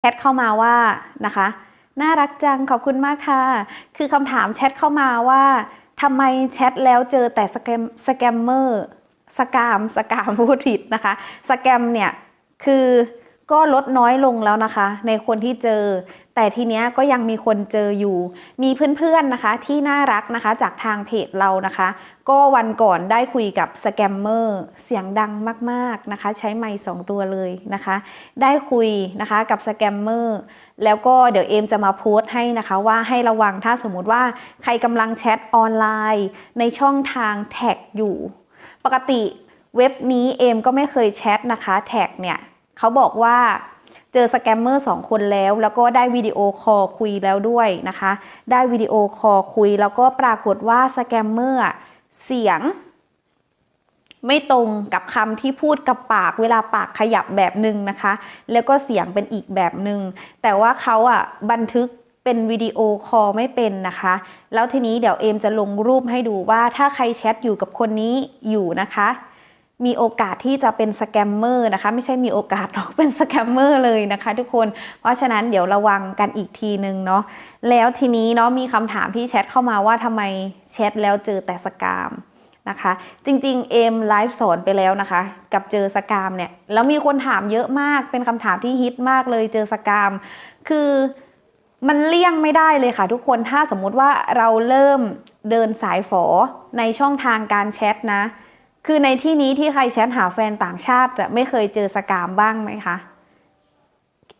แชทเข้ามาว่านะคะ น่ารักจังขอบคุณมากค่ะ คือคำถามแชทเข้ามาว่าทำไมแชทแล้วเจอแต่สแกมสแกมเมอร์สกามสกามพูดผิดนะคะสแกมเนี่ยคือก็ลดน้อยลงแล้วนะคะ ในคนที่เจอ แต่ทีเนี้ยก็ยังมีคนเจออยู่ มีเพื่อนๆนะคะที่น่ารักนะคะจากทางเพจเรานะคะ ก็วันก่อนได้คุยกับสแกมเมอร์เสียงดังมากๆนะคะ ใช้ไมค์สองตัวเลยนะคะ ได้คุยนะคะกับสแกมเมอร์แล้วก็เดี๋ยวเอมจะมาโพสต์ให้นะคะว่าให้ระวังถ้าสมมติว่าใครกำลังแชทออนไลน์ในช่องทางแท็กอยู่ ปกติเว็บนี้เอมก็ไม่เคยแชทนะคะแท็กเนี่ยเขาบอกว่า เจอสแกมเมอร์สองคนแล้ว แล้วก็ได้วิดีโอคอลคุยแล้วด้วยนะคะ ได้วิดีโอคอลคุย แล้วก็ปรากฏว่าสแกมเมอร์เสียง ไม่ตรงกับคำที่พูดกับปากเวลาปากขยับแบบหนึ่งนะคะ แล้วก็เสียงเป็นอีกแบบหนึ่งแต่ว่าเขาอะบันทึกเป็นวิดีโอคอลไม่เป็นนะคะ แล้วทีนี้เดี๋ยวเอมจะลงรูปให้ดูว่าถ้าใครแชทอยู่กับคนนี้อยู่นะคะ มีโอกาสที่จะเป็นสแกมเมอร์นะคะ ไม่ใช่มีโอกาสหรอกเป็นสแกมเมอร์เลยนะคะ ทุกคน เพราะฉะนั้นเดี๋ยวระวังกันอีกทีนึงเนาะแล้วทีนี้เนาะมีคำถามที่แชทเข้ามาว่าทำไมแชทแล้วเจอแต่สกามนะคะ จริงๆเอมไลฟ์สอนไปแล้วนะคะ กับเจอสกามเนี่ยแล้วมีคนถามเยอะมากเป็นคำถามที่ฮิตมากเลยเจอสกาม คือมันเลี่ยงไม่ได้เลยค่ะ ทุกคนถ้าสมมุติว่าเราเริ่มเดินสายฝอในช่องทางการแชทนะ คือในที่นี้ที่ใครแชทหาแฟนต่างชาติอะไม่เคยเจอสกามบ้างไหมคะ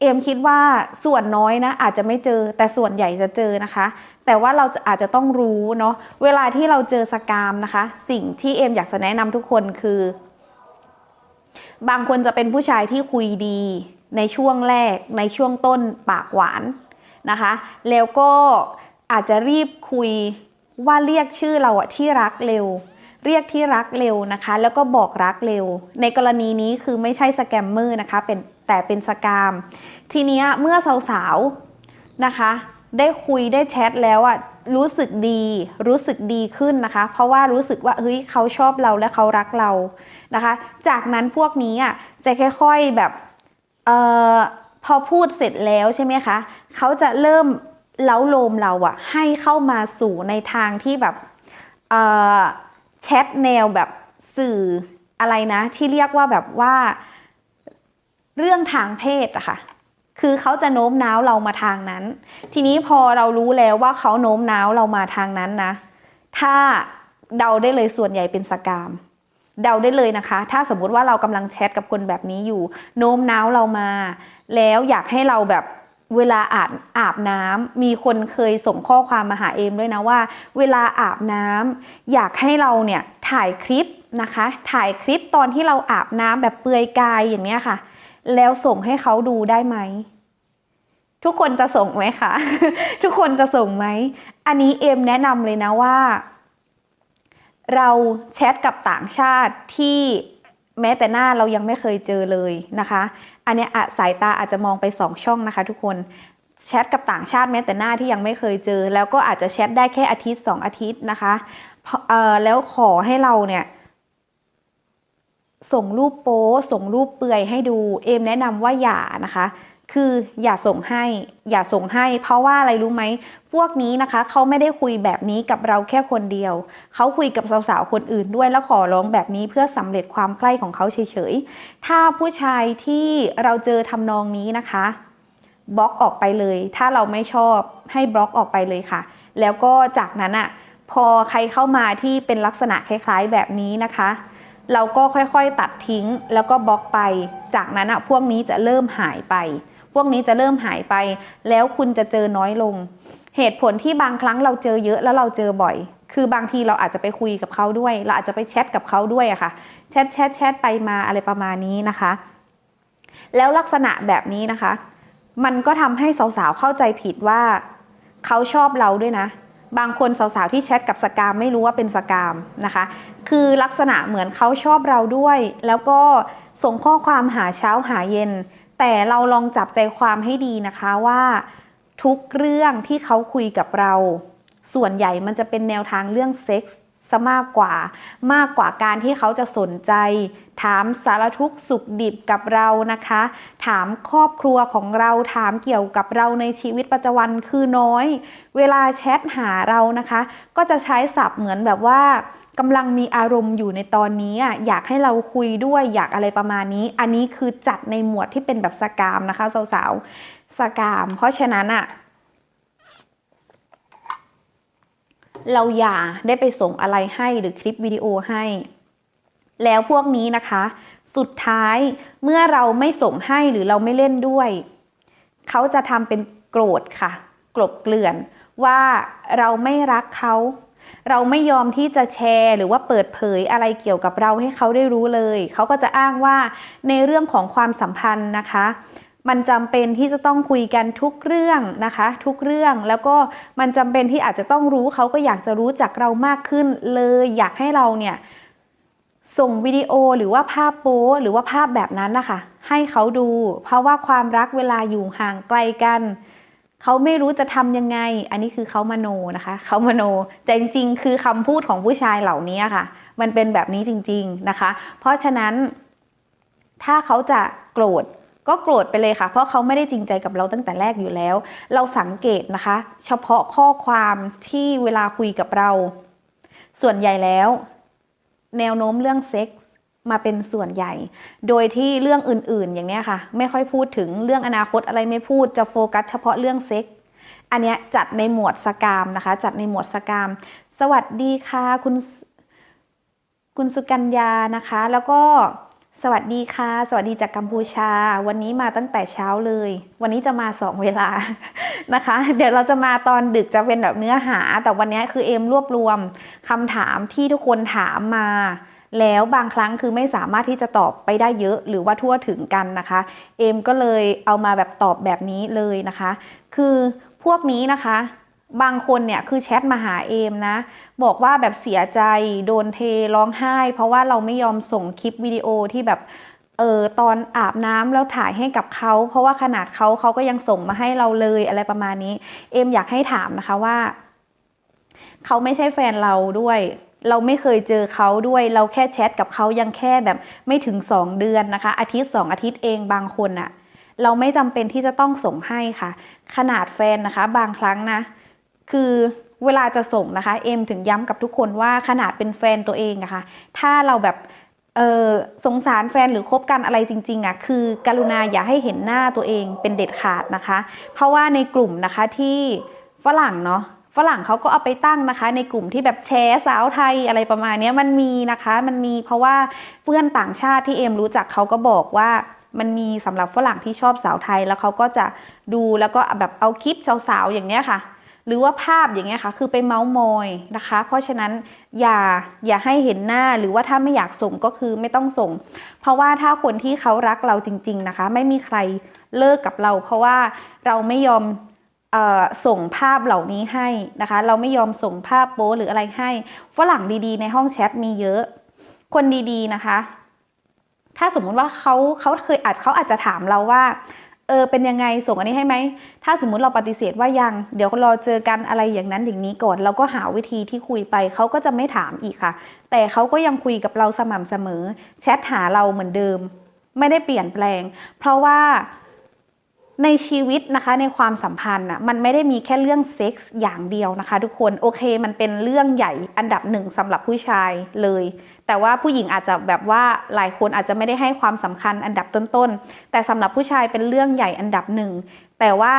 เอมคิดว่าส่วนน้อยนะอาจจะไม่เจอแต่ส่วนใหญ่จะเจอนะคะ แต่ว่าเราจะอาจจะต้องรู้เนาะเวลาที่เราเจอสกามนะคะ สิ่งที่เอมอยากจะแนะนำทุกคนคือ บางคนจะเป็นผู้ชายที่คุยดีในช่วงแรกในช่วงต้นปากหวานนะคะ แล้วก็อาจจะรีบคุยว่าเรียกชื่อเราอะที่รักเร็ว เรียกที่รักเร็วนะคะ แล้วก็บอกรักเร็ว ในกรณีนี้คือไม่ใช่สแกมเมอร์นะคะเป็นแต่เป็นสกาม ทีนี้เมื่อสาวๆนะคะ ได้คุยได้แชทแล้วอะรู้สึกดี รู้สึกดีขึ้นนะคะ เพราะว่ารู้สึกว่าเฮ้ยเขาชอบเราและเขารักเรานะคะ จากนั้นพวกนี้อะจะค่อยๆแบบเอ่อพอพูดเสร็จแล้วใช่ไหมคะเขาจะเริ่มเล้าโลมเราอะให้เข้ามาสู่ในทางที่แบบเอ่อ ทแนวแบบสื่ออะไรนะ ที่เรียกว่าแบบว่าเรื่องทางเพศอะค่ะ คือเขาจะโน้มน้าวเรามาทางนั้น ทีนี้พอเรารู้แล้วว่าเขาโน้มน้าวเรามาทางนั้นนะ ถ้าเดาได้เลยส่วนใหญ่เป็นสกาม เดาได้เลยนะคะ ถ้าสมมุติว่าเรากำลังแชทกับคนแบบนี้อยู่ โน้มน้าวเรามา แล้วอยากให้เราแบบ เวลาอาบอาบน้ำมีคนเคยส่งข้อความมาหาเอมด้วยนะว่า เวลาอาบน้ำอยากให้เราเนี่ยถ่ายคลิปนะคะ ถ่ายคลิปตอนที่เราอาบน้ำแบบเปลือยกายอย่างเนี้ยค่ะ แล้วส่งให้เขาดูได้ไหมทุกคนจะส่งไหมคะ ทุกคนจะส่งไหม อันนี้เอมแนะนำเลยนะว่า เราแชทกับต่างชาติที่ แม้แต่หน้าเรายังไม่เคยเจอเลยนะคะ อันนี้อะสายตาอาจจะมองไปสองช่องนะคะ ทุกคนแชทกับต่างชาติแม้แต่หน้าที่ยังไม่เคยเจอ แล้วก็อาจจะแชทได้แค่อาทิตย์สองอาทิตย์นะคะเอ่อแล้วขอให้เราเนี่ยส่งรูปโป๊ส่งรูปเปื่อยให้ดู เอมแนะนำว่าอย่านะคะ คืออย่าส่งให้อย่าส่งให้ เพราะว่าอะไรรู้ไหมพวกนี้นะคะเขาไม่ได้คุยแบบนี้กับเราแค่คนเดียว เขาคุยกับสาวๆคนอื่นด้วยแล้วขอร้องแบบนี้เพื่อสำเร็จความใกล้ของเขาเฉยๆ ถ้าผู้ชายที่เราเจอทำนองนี้นะคะบล็อกออกไปเลย ถ้าเราไม่ชอบให้บล็อกออกไปเลยค่ะ แล้วก็จากนั้นอะพอใครเข้ามาที่เป็นลักษณะคล้ายๆแบบนี้นะคะเราก็ค่อยๆตัดทิ้งแล้วก็บล็อกไป จากนั้นอะพวกนี้จะเริ่มหายไป พวกนี้จะเริ่มหายไป แล้วคุณจะเจอน้อยลง เหตุผลที่บางครั้งเราเจอเยอะแล้วเราเจอบ่อย คือบางทีเราอาจจะไปคุยกับเขาด้วย เราอาจจะไปแชทกับเขาด้วยอะค่ะแชทแชทแชทไปมาอะไรประมาณนี้นะคะ แล้วลักษณะแบบนี้นะคะ มันก็ทำให้สาวๆเข้าใจผิดว่าเขาชอบเราด้วยนะบางคนสาวๆที่แชทกับสกามไม่รู้ว่าเป็นสกามนะคะ คือลักษณะเหมือนเขาชอบเราด้วย แล้วก็ส่งข้อความหาเช้าหาเย็น แต่เราลองจับใจความให้ดีนะคะว่าทุกเรื่องที่เขาคุยกับเรา ส่วนใหญ่มันจะเป็นแนวทางเรื่องเซ็กส์ ซะมากกว่า มากกว่าการที่เขาจะสนใจ ถามสารทุกสุขดิบกับเรานะคะ ถามครอบครัวของเราถามเกี่ยวกับเราในชีวิตประจำวันคือน้อย เวลาแชทหาเรานะคะ ก็จะใช้ศัพท์เหมือนแบบว่ากำลังมีอารมณ์อยู่ในตอนนี้อะอยากให้เราคุยด้วยอยากอะไรประมาณนี้ อันนี้คือจัดในหมวดที่เป็นแบบสกามนะคะสาวๆสกาม เพราะฉะนั้นอะ เราอย่าได้ไปส่งอะไรให้หรือคลิปวิดีโอให้ แล้วพวกนี้นะคะ สุดท้ายเมื่อเราไม่ส่งให้หรือเราไม่เล่นด้วย เขาจะทำเป็นโกรธค่ะ กลบเกลื่อนว่าเราไม่รักเขาเราไม่ยอมที่จะแชร์หรือว่าเปิดเผยอะไรเกี่ยวกับเราให้เขาได้รู้เลย เขาก็จะอ้างว่าในเรื่องของความสัมพันธ์นะคะ มันจำเป็นที่จะต้องคุยกันทุกเรื่องนะคะ ทุกเรื่องแล้วก็มันจำเป็นที่อาจจะต้องรู้เขาก็อยากจะรู้จักเรามากขึ้นเลยอยากให้เราเนี่ยส่งวิดีโอหรือว่าภาพโป๊หรือว่าภาพแบบนั้นนะคะ ให้เขาดู เพราะว่าความรักเวลาอยู่ห่างไกลกันเขาไม่รู้จะทำยังไง อันนี้คือเขามโนนะคะเขามโน แต่จริงๆ คือคำพูดของผู้ชายเหล่านี้ค่ะ มันเป็นแบบนี้จริง ๆนะคะ เพราะฉะนั้นถ้าเขาจะโกรธ ก็โกรธไปเลยค่ะ เพราะเขาไม่ได้จริงใจกับเราตั้งแต่แรกอยู่แล้ว เราสังเกตนะคะ เฉพาะข้อความที่เวลาคุยกับเรา ส่วนใหญ่แล้ว แนวโน้มเรื่องเซ็กส์มาเป็นส่วนใหญ่ โดยที่เรื่องอื่นๆ อย่างเนี้ยค่ะ ไม่ค่อยพูดถึงเรื่องอนาคตอะไรไม่พูดจะโฟกัสเฉพาะเรื่องเซ็กส์อันเนี้ยจัดในหมวดสกามนะคะ จัดในหมวดสกาม สวัสดีค่ะคุณคุณสุกัญญานะคะ แล้วก็ สวัสดีค่ะ สวัสดีจากกัมพูชา วันนี้มาตั้งแต่เช้าเลย วันนี้จะมาสองเวลานะคะ เดี๋ยวเราจะมาตอนดึกจะเป็นแบบเนื้อหา แต่วันนี้คือเอมรวบรวมคำถามที่ทุกคนถามมา แล้วบางครั้งคือไม่สามารถที่จะตอบไปได้เยอะหรือว่าทั่วถึงกันนะคะ เอมก็เลยเอามาแบบตอบแบบนี้เลยนะคะ คือพวกนี้นะคะ บางคนเนี่ยคือแชทมาหาเอมนะ บอกว่าแบบเสียใจโดนเทร้องไห้ เพราะว่าเราไม่ยอมส่งคลิปวิดีโอที่แบบเออตอนอาบน้ำแล้วถ่ายให้กับเขา เพราะว่าขนาดเขาเขาก็ยังส่งมาให้เราเลยอะไรประมาณนี้ เอมอยากให้ถามนะคะว่า เขาไม่ใช่แฟนเราด้วย เราไม่เคยเจอเขาด้วย เราแค่แชทกับเขายังแค่แบบไม่ถึง 2 เดือนนะคะ อาทิตย์ 2 อาทิตย์เองบางคนอะเราไม่จำเป็นที่จะต้องส่งให้ค่ะ ขนาดแฟนนะคะ บางครั้งนะ คือเวลาจะส่งนะคะ เอ็มถึงย้ำกับทุกคนว่าขนาดเป็นแฟนตัวเองอะคะ่ะ ถ้าเราแบบเออสงสารแฟนหรือคบกันอะไรจริงๆอะคือ กรุณาอย่าให้เห็นหน้าตัวเองเป็นเด็ดขาดนะคะ เพราะว่าในกลุ่มนะคะที่ฝรั่งเนาะฝรั่งเขาก็เอาไปตั้งนะคะ ในกลุ่มที่แบบแชร์สาวไทยอะไรประมาณนี้มันมีนะคะ มันมีเพราะว่าเพื่อนต่างชาติที่เอ็มรู้จักเขาก็บอกว่ามันมีสำหรับฝรั่งที่ชอบสาวไทยแล้วเขาก็จะดูแล้วก็แบบเอาคลิปสาวๆอย่างเนี้ยค่ะ หรือว่าภาพอย่างเงี้ยค่ะ คือไปเมาส์มอยนะคะ เพราะฉะนั้นอย่าอย่าให้เห็นหน้าหรือว่าถ้าไม่อยากส่งก็คือไม่ต้องส่ง เพราะว่าถ้าคนที่เขารักเราจริง ๆนะคะ ไม่มีใครเลิกกับเรา เพราะว่าเราไม่ยอมส่งภาพเหล่านี้ให้นะคะ เราไม่ยอมส่งภาพโป๊หรืออะไรให้ฝรั่งดีๆ ในห้องแชทมีเยอะ คนดีๆนะคะ ถ้าสมมุติว่าเขาเขาเคยอาจเขาอาจจะถามเราว่า เออเป็นยังไงส่งอันนี้ให้ไหม ถ้าสมมุติเราปฏิเสธว่ายัง เดี๋ยวรอเจอกันอะไรอย่างนั้นอย่างนี้ก่อน เราก็หาวิธีที่คุยไปเขาก็จะไม่ถามอีกค่ะ แต่เขาก็ยังคุยกับเราสม่ำเสมอ แชทหาเราเหมือนเดิม ไม่ได้เปลี่ยนแปลง เพราะว่า ในชีวิตนะคะในความสัมพันธ์อะมันไม่ได้มีแค่เรื่องเซ็กส์อย่างเดียวนะคะ ทุกคนโอเคมันเป็นเรื่องใหญ่อันดับหนึ่งสำหรับผู้ชายเลย แต่ว่าผู้หญิงอาจจะแบบว่าหลายคนอาจจะไม่ได้ให้ความสำคัญอันดับต้นๆ แต่สำหรับผู้ชายเป็นเรื่องใหญ่อันดับหนึ่ง แต่ว่า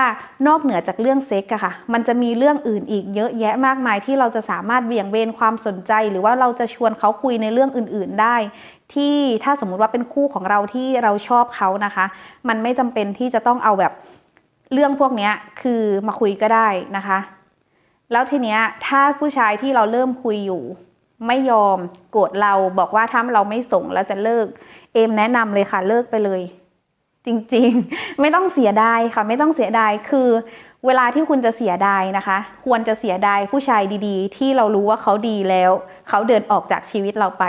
นอกเหนือจากเรื่องเซ็กอะค่ะ มันจะมีเรื่องอื่นอีกเยอะแยะมากมายที่เราจะสามารถเบี่ยงเบนความสนใจ หรือว่าเราจะชวนเขาคุยในเรื่องอื่น ๆได้ ที่ถ้าสมมุติว่าเป็นคู่ของเราที่เราชอบเขานะคะ มันไม่จำเป็นที่จะต้องเอาแบบเรื่องพวกนี้คือมาคุยก็ได้นะคะ แล้วทีเนี้ยถ้าผู้ชายที่เราเริ่มคุยอยู่ไม่ยอมโกรธเราบอกว่าถ้าเราไม่ส่งแล้วจะเลิก เอมแนะนำเลยค่ะเลิกไปเลย จริงๆ ไม่ต้องเสียดายค่ะ ไม่ต้องเสียดายคือ เวลาที่คุณจะเสียดายนะคะ ควรจะเสียดายผู้ชายดีๆ ที่เรารู้ว่าเขาดีแล้ว เขาเดินออกจากชีวิตเราไป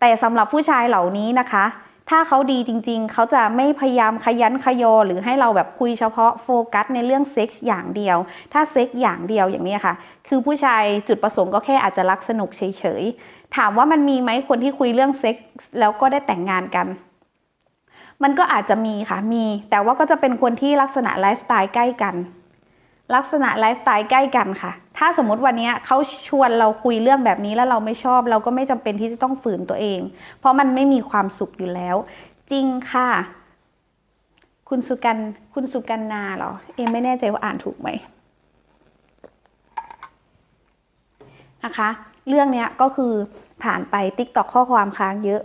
แต่สำหรับผู้ชายเหล่านี้นะคะ ถ้าเขาดีจริง ๆ เขาจะไม่พยายามขยันขยอ หรือให้เราแบบคุยเฉพาะโฟกัสในเรื่องเซ็กส์อย่างเดียว ถ้าเซ็กส์อย่างเดียวอย่างนี้ค่ะ คือผู้ชายจุดประสงค์ก็แค่อาจจะรักสนุกเฉยๆถามว่ามันมีไหมคนที่คุยเรื่องเซ็กส์แล้วก็ได้แต่งงานกัน มันก็อาจจะมีค่ะมี แต่ว่าก็จะเป็นคนที่ลักษณะไลฟ์สไตล์ใกล้กัน ลักษณะไลฟ์สไตล์ใกล้กันค่ะ ถ้าสมมติวันนี้เขาชวนเราคุยเรื่องแบบนี้แล้วเราไม่ชอบ เราก็ไม่จำเป็นที่จะต้องฝืนตัวเอง เพราะมันไม่มีความสุขอยู่แล้ว จริงค่ะ คุณสุกันคุณสุกันนาเหรอ เอ็มไม่แน่ใจว่าอ่านถูกไหมนะคะ เรื่องนี้ก็คือผ่านไปติ๊กตอกข้อความค้างเยอะ